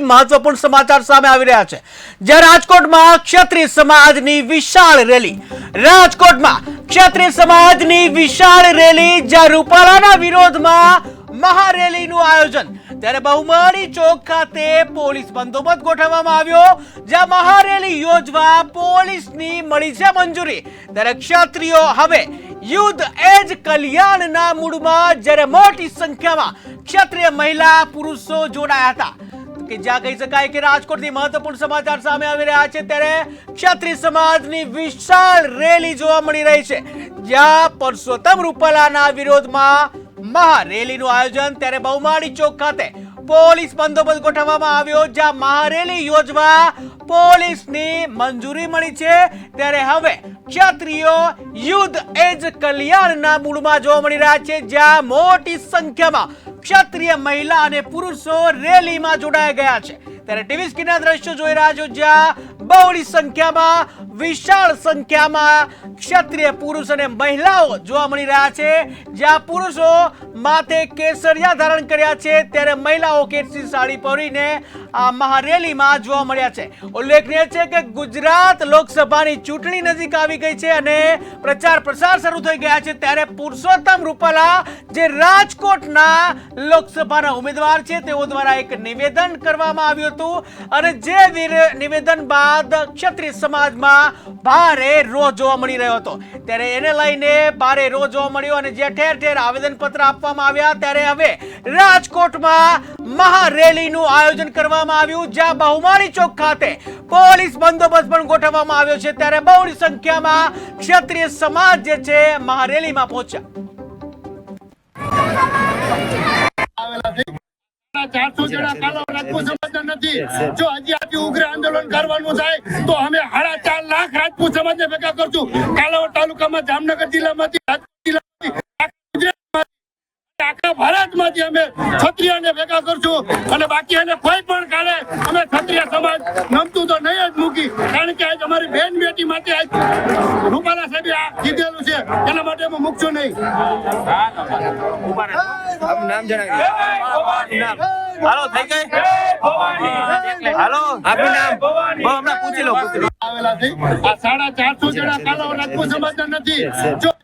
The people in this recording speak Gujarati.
મહત્વપૂર્ણ સમાચાર સામે આવી રહ્યા છે. જ્યાં રાજકોટમાં ક્ષત્રિય સમાજની વિશાળ રેલી. રાજકોટમાં ક્ષત્રિય સમાજની વિશાળ રેલી જ્યાં રૂપાલાના વિરોધમાં મહારેલીનું આયોજન. ત્યારે બહુમાળી ચોક ખાતે પોલીસ બંદોબસ્ત ગોઠવવામાં આવ્યો, જ્યાં મહારેલી યોજવા પોલીસની મળી છે મંજૂરી. ત્યારે ક્ષત્રિયો હવે યુદ્ધ એ જ કલ્યાણના મૂળમાં જ્યારે મોટી સંખ્યામાં ક્ષત્રિય મહિલા પુરુષો જોડાયા હતા. કે જ્યાં કહી શકાય કે રાજકોટથી મહત્વપૂર્ણ સમાચાર સામે આવી રહ્યા છે, ત્યારે ક્ષત્રિય સમાજની વિશાળ રેલી જોવા મળી રહી છે. જ્યાં પરસોત્તમ રૂપાલાના વિરોધમાં મહારેલીનું આયોજન, ત્યારે બહુમાળી ચોક ખાતે પોલીસ બંદોબસ્ત ગોઠવવામાં આવ્યો, જ્યાં મહારેલી યોજવા પોલીસની મંજૂરી મળી છે. ત્યારે હવે ક્ષત્રિયો યુદ્ધ એ જ કલ્યાણના મૂળમાં જોવા મળી રહ્યા છે. જ્યાં મોટી સંખ્યામાં ક્ષત્રિય મહિલા અને પુરુષો રેલીમાં જોડાઈ ગયા છે. ત્યારે ટીવી સ્ક્રીનના દ્રશ્યો જોઈ રહ્યા છો જ્યાં બહોળી સંખ્યામાં, વિશાળ સંખ્યામાં ક્ષત્રિય પુરુષ અને મહિલાઓ જોવા મળી રહ્યા છે. જ્યાં પુરુષો માથે કેસરિયા ધારણ કર્યા છે, ત્યારે મહિલાઓ કેસરી સાડી પહેરીને આ મહારેલીમાં જોવા મળ્યા છે. ઉલ્લેખનીય છે કે ગુજરાત લોકસભાની ચૂંટણી નજીક આવી ગઈ છે અને પ્રચાર પ્રસાર શરૂ થઈ ગયા છે, ત્યારે પુરુષોત્તમ રૂપાલા જે રાજકોટના લોકસભાના ઉમેદવાર છે, તેઓ દ્વારા એક નિવેદન કરવામાં આવ્યું હતું. અને જે નિવેદન બાદ ક્ષત્રિય સમાજમાં ભારે રો જોવા મળી રહ્યો હતો ત્યારે એને લઈને ભારે રો જોવા મળ્યો અને જે ઠેર ઠેર આવેદનપત્ર આપવામાં આવ્યા, ત્યારે હવે રાજકોટમાં મહારેલીનું આયોજન કરવામાં આવ્યું, જ્યાં બહુમાળી ચોક ખાતે પોલીસ બંદોબસ્ત પણ ગોઠવવામાં આવ્યો છે ત્યારે બહોળી સંખ્યામાં ક્ષત્રિય સમાજ જે છે, મહારેલીમાં પહોંચ્યા આવેલા છે. ચારસો જણા કાલો રાજપૂત સમાજના નથી. જો હજી આથી ઉગ્ર આંદોલન કરવાનું થાય તો અમે સાડા ચાર લાખ રાજપૂત સમાજને ભેગા કરશું. કાલાવડ તાલુકામાં જામનગર જિલ્લામાંથી આખા ભારતમાંથી અમે ક્ષત્રિયને ભેગા કરશું. અને બાકી એને કોઈ પણ કાલે અમે ક્ષત્રિય સમાજ નમતું તો નહીં કારણ કે આજ અમારી બેન બેટી માટે આજ રૂપાલા સાહેબે આ કીધેલું છે. એના માટે અમે મૂકશું નહીં. નામ જણાવી હાલો થઈ ગઈ? હાલો આપનું નામ? હમણાં પૂછી લો પૂછી લો. આવેલા છે આ સાડા ચારસો જણા કાલો રાજપૂત સમાજના નથી.